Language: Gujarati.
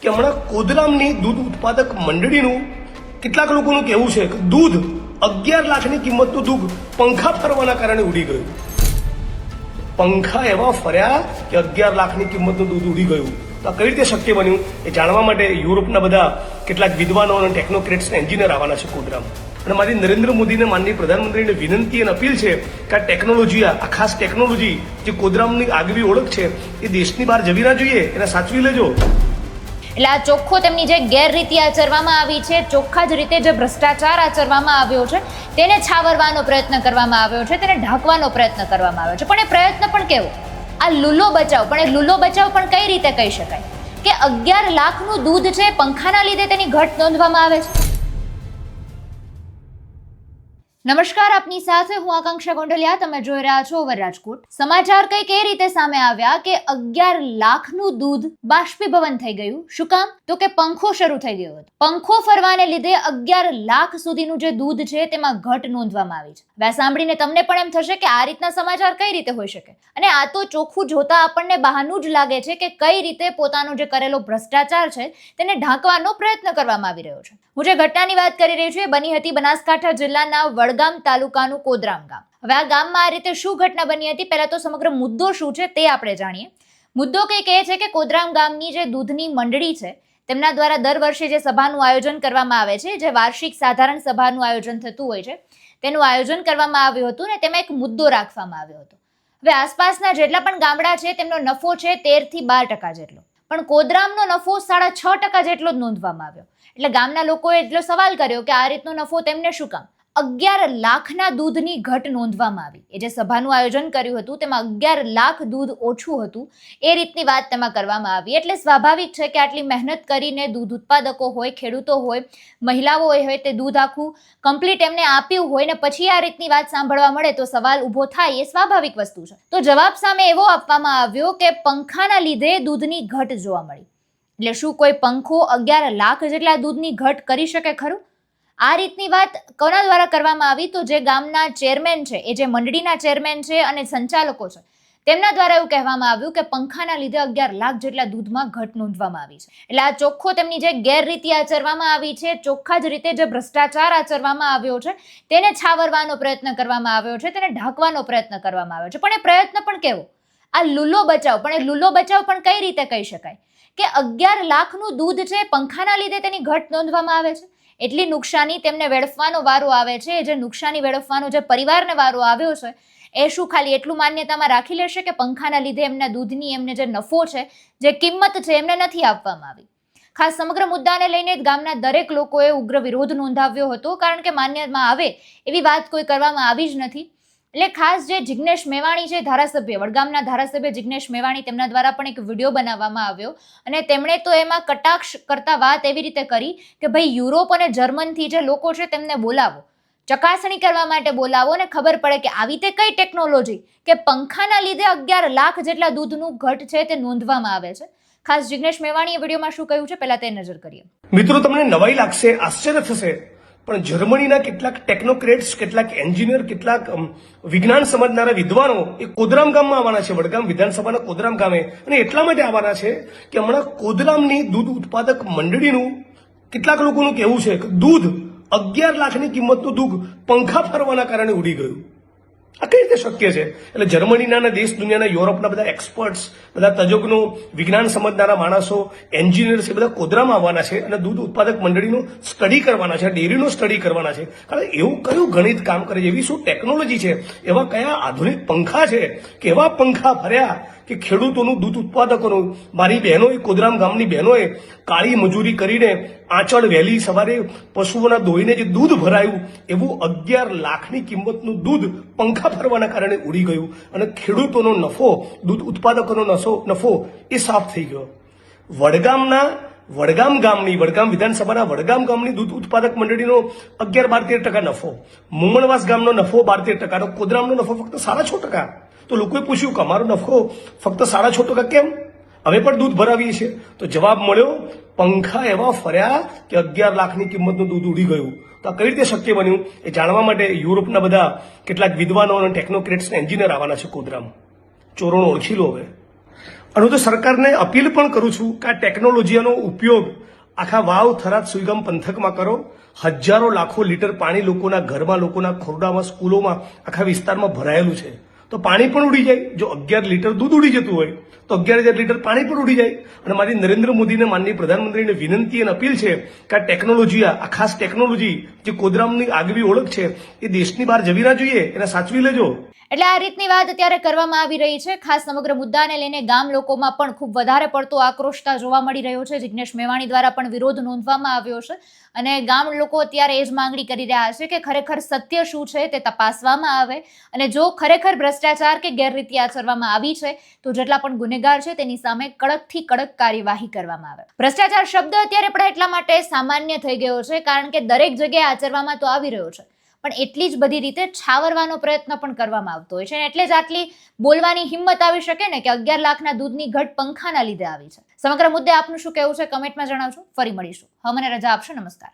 કે હમણાં કોદરામની દૂધ ઉત્પાદક મંડળીનું કેટલાક લોકોનું કહેવું છે કે દૂધ અગિયાર લાખની કિંમતનું દૂધ પંખા ફરવાના કારણે ઉડી ગયું. પંખા એવા ફર્યા કે અગિયાર લાખની કિંમતનું દૂધ ઉડી ગયું. તો આ કઈ રીતે શક્ય બન્યું? એ જાણવા માટે યુરોપના બધા કેટલાક વિદ્વાનો અને ટેકનોક્રેટ્સ એન્જિનિયર આવવાના છે કોદરામ અને મારી નરેન્દ્ર મોદીને માનનીય પ્રધાનમંત્રીને વિનંતી અને અપીલ છે કે આ ટેકનોલોજી આ ખાસ ટેકનોલોજી જે કોદરામની આગવી ઓળખ છે, એ દેશની બહાર જવી ના જોઈએ, એને સાચવી લેજો. એટલે આ ચોખ્ખો તેમની જે ગેરરીતિ આચરવામાં આવી છે, ચોખ્ખા જ રીતે જે ભ્રષ્ટાચાર આચરવામાં આવ્યો છે, તેને છાવરવાનો પ્રયત્ન કરવામાં આવ્યો છે, તેને ઢાંકવાનો પ્રયત્ન કરવામાં આવ્યો છે. પણ એ પ્રયત્ન પણ કેવો? આ લુલો બચાવ, પણ એ લુલો બચાવ પણ કઈ રીતે કહી શકાય? કે અગિયાર લાખનું દૂધ છે, પંખાના લીધે તેની ઘટ નોંધવામાં આવે છે? નમસ્કાર, આપની સાથે હું આકાંક્ષા ગોંડલિયા. તમે જોઈ રહ્યા છો ઓવર રાજકોટ. સમાચાર કંઈક એ રીતે સામે આવ્યા કે અગિયાર લાખનું દૂધ બાષ્પીભવન થઈ ગયું. શું કામ? તો કે પંખો શરૂ થઈ ગયો હતો. પંખો ફરવાને લીધે અગિયાર લાખ સુધીનું જે દૂધ છે તેમાં ઘટ નોંધવામાં આવી છે. હવે સાંભળીને તમને પણ એમ થશે કે આ રીતના સમાચાર કઈ રીતે હોઈ શકે? અને આ તો ચોખ્ખું જોતા આપણને બહાનું જ લાગે છે કે કઈ રીતે પોતાનો જે કરેલો ભ્રષ્ટાચાર છે તેને ઢાંકવાનો પ્રયત્ન કરવામાં આવી રહ્યો છે. હું જે ઘટનાની વાત કરી રહી છું એ બની હતી બનાસકાંઠા જિલ્લાના વડગામ તાલુકાનું કોદરામ ગામ. હવે આ ગામમાં આ રીતે શું ઘટના બની હતી પહેલા તો સમગ્ર મુદ્દો શું છે તે આપણે જાણીએ. મુદ્દો કંઈક એ છે કે કોદરામ ગામની જે દૂધની મંડળી છે, તેમના દ્વારા દર વર્ષે જે સભાનું આયોજન કરવામાં આવે છે, જે વાર્ષિક સાધારણ સભાનું આયોજન થતું હોય છે, તેનું આયોજન કરવામાં આવ્યું હતું ને તેમાં એક મુદ્દો રાખવામાં આવ્યો હતો. હવે આસપાસના જેટલા પણ ગામડા છે, તેમનો નફો છે તેરથી બાર ટકા જેટલો. પણ કોદરામનો નફો સાડા છ ટકા જેટલો જ નોંધવામાં આવ્યો. એટલે ગામના લોકોએ એટલો સવાલ કર્યો કે આ રીતનો નફો તેમને શું કામ? અગિયાર લાખના દૂધની ઘટ નોંધવામાં આવી. એ જે સભાનું આયોજન કર્યું હતું, તેમાં અગિયાર લાખ દૂધ ઓછું હતું. એ રીતની વાત તેમાં કરવામાં આવી. એટલે સ્વાભાવિક છે કે આટલી મહેનત કરીને દૂધ ઉત્પાદકો હોય, ખેડૂતો હોય, મહિલાઓ હોય તે દૂધ આખું કમ્પ્લીટ એમને આપ્યું હોય ને પછી આ રીતની વાત સાંભળવા મળે તો સવાલ ઊભો થાય એ સ્વાભાવિક વસ્તુ છે. તો જવાબ સામે એવો આપવામાં આવ્યો કે પંખાના લીધે દૂધની ઘટ જોવા મળી. એટલે શું કોઈ પંખો અગિયાર લાખ જેટલા દૂધની ઘટ કરી શકે ખરું? આ રીતની વાત કોના દ્વારા કરવામાં આવી તો જે ગામના ચેરમેન છે, એ જે મંડળીના ચેરમેન છે અને સંચાલકો છે, તેમના દ્વારા એવું કહેવામાં આવ્યું કે પંખાના લીધે અગિયાર લાખ જેટલા દૂધમાં ઘટ નોંધવામાં આવી છે. એટલે આ ચોખ્ખો તેમની જે ગેરરીતિ આચરવામાં આવી છે, ચોખ્ખા જ રીતે જે ભ્રષ્ટાચાર આચરવામાં આવ્યો છે, તેને છાવરવાનો પ્રયત્ન કરવામાં આવ્યો છે, તેને ઢાંકવાનો પ્રયત્ન કરવામાં આવ્યો છે. પણ એ પ્રયત્ન પણ કેવો? આ લુલો બચાવ, પણ એ લુલો બચાવ પણ કઈ રીતે કહી શકાય? કે અગિયાર લાખનું દૂધ છે, પંખાના લીધે તેની ઘટ નોંધવામાં આવે છે? એટલી નુકસાની તેમને વેડફવાનો વારો આવે છે. જે નુકસાની વેડફવાનો જે પરિવારને વારો આવ્યો છે, એ શું ખાલી એટલું માન્યતામાં રાખી લેશે કે પંખાના લીધે એમના દૂધની એમને જે નફો છે, જે કિંમત છે, એમને નથી આપવામાં આવી? ખાસ સમગ્ર મુદ્દાને લઈને ગામના દરેક લોકોએ ઉગ્ર વિરોધ નોંધાવ્યો હતો. કારણ કે માન્યમાં આવે એવી વાત કોઈ કરવામાં આવી જ નથી. એટલે ખાસ જે જિગ્નેશ મેવાણી છે, ધારાસભ્ય, વડગામના ધારાસભ્ય જિગ્નેશ મેવાણી તેમના દ્વારા પણ એક વીડિયો બનાવવામાં આવ્યો. અને તેમણે તો એમાં કટાક્ષ કરતા વાત એવી રીતે કરી કે, ભાઈ, યુરોપ અને જર્મનથી જે લોકો છે તેમને બોલાવો. ચકાસણી કરવા માટે બોલાવો અને ખબર પડે કે આવી તે કઈ ટેકનોલોજી કે પંખાના લીધે અગિયાર લાખ જેટલા દૂધનું ઘટ છે તે નોંધવામાં આવે છે. ખાસ જિગ્નેશ મેવાણીએ વિડીયોમાં શું કહ્યું છે? પહેલા તે નજર કરીએ. મિત્રો, તમને નવાઈ લાગશે, આશ્ચર્ય થશે. પણ જર્મનીના કેટલાક ટેકનોક્રેટ્સ કેટલાક એન્જિનિયર કેટલાક વિજ્ઞાન સમજનારા વિદ્વાનો એ કોદરામ ગામમાં આવવાના છે, વડગામ વિધાનસભાના કોદરામ ગામે. અને એટલા માટે આવવાના છે કે હમણાં કોદરામની દૂધ ઉત્પાદક મંડળીનું કેટલાક લોકોનું કહેવું છે કે દૂધ અગિયાર લાખની કિંમતનું દૂધ પંખા ફરવાના કારણે ઉડી ગયું. આ કઈ રીતે શક્ય છે? એટલે જર્મનીના દેશ દુનિયાના યુરોપના બધા એક્સપર્ટ્સ બધા તજજ્ઞો, વિજ્ઞાન સમજનારા માણસો એન્જિનિયર્સ એ બધા કોદરામાં આવવાના છે અને દૂધ ઉત્પાદક મંડળીનો સ્ટડી કરવાના છે ડેરીનો સ્ટડી કરવાના છે. કારણ એવું કયું ગણિત કામ કરે છે? એવી શું ટેકનોલોજી છે? એવા કયા આધુનિક પંખા છે? કેવા પંખા ફર્યા? કે ખેડૂતોનું દૂધ ઉત્પાદકોનું, મારી બહેનોએ, કોદરામ ગામની બહેનોએ કાળી મજૂરી કરીને આંચળ વહેલી સવારે પશુઓના દોઈને જે દૂધ ભરાયું. એવું અગિયાર લાખની કિંમતનું દૂધ પંખા ફરવાના કારણે ઉડી ગયું અને ખેડૂતોનો નફો, દૂધ ઉત્પાદકોનો નફો નફો એ સાફ થઈ ગયો. વડગામના, વડગામ ગામની, વડગામ વિધાનસભાના વડગામ ગામની દૂધ ઉત્પાદક મંડળીનો અગિયાર બાર તેર ટકા નફો, મુમણવાસ ગામનો નફો બાર તેર ટકાનો કોદરામનો નફો ફક્ત સાડા છ ટકા. તો લોકોએ પૂછ્યું કે અમારો નફો ફક્ત સાડા છ ટકા કેમ? હવે પણ દૂધ ભરાવીએ છીએ. તો જવાબ મળ્યો, પંખા એવા ફર્યા કે અગિયાર લાખની કિંમતનું દૂધ ઉડી ગયું. તો આ કઈ રીતે શક્ય બન્યું? એ જાણવા માટે યુરોપના બધા કેટલાક વિદ્વાનો અને ટેકનોક્રેટ્સ એન્જિનિયર આવવાના છે કોદરામ ચોરોનો ઓળખી લો હવે. અને હું તો સરકારને અપીલ પણ કરું છું કે આ ટેકનોલોજીનો ઉપયોગ આખા વાવ, થરાદ, સુઈગામ પંથકમાં કરો. હજારો લાખો લીટર પાણી લોકોના ઘરમાં, લોકોના ખોરડામાં, સ્કૂલોમાં, આખા વિસ્તારમાં ભરાયેલું છે. તો પાણી પણ ઉડી જાય. જો અગિયાર લીટર દૂધ ઉડી જતું હોય, તો અગિયાર હજાર લીટર પાણી પણ ઉડી જાય. અને મારી નરેન્દ્ર મોદીને માનની પ્રધાનમંત્રીને વિનંતી અને અપીલ છે કે આ ટેકનોલોજી, આ ખાસ ટેકનોલોજી જે કોદરામની આગવી ઓળખ છે, એ દેશની બહાર જવી ના જોઈએ, એને સાચવી લેજો. એટલે આ રીતની વાત અત્યારે કરવામાં આવી રહી છે. ખાસ સમગ્ર મુદ્દાને લઈને ગામ લોકોમાં પણ ખૂબ વધારે પડતો આક્રોશતા જોવા મળી રહ્યો છે. જિગ્નેશ મેવાણી દ્વારા પણ વિરોધ નોંધવામાં આવ્યો છે. અને ગામ લોકો અત્યારે એ જ માંગણી કરી રહ્યા છે કે ખરેખર સત્ય શું છે તે તપાસવામાં આવે. અને જો ખરેખર ભ્રષ્ટાચાર કે ગેરરીતિ આચરવામાં આવી છે, તો જેટલા પણ ગુનેગાર છે, તેની સામે કડકથી કડક કાર્યવાહી કરવામાં આવે. ભ્રષ્ટાચાર શબ્દ અત્યારે પણ એટલા માટે સામાન્ય થઈ ગયો છે, કારણ કે દરેક જગ્યાએ આચરવામાં તો આવી રહ્યો છે. પણ એટલી જ બધી રીતે છાવરવાનો પ્રયત્ન પણ કરવામાં આવતો હોય છે એટલે જ આટલી બોલવાની હિંમત આવી શકે ને કે અગિયાર લાખના દૂધની ઘટ પંખાના લીધે આવી છે. સમગ્ર મુદ્દે આપનું શું કહેવું છે, કમેન્ટમાં જણાવજો. ફરી મળીશું. હવે મને રજા આપશો. નમસ્કાર.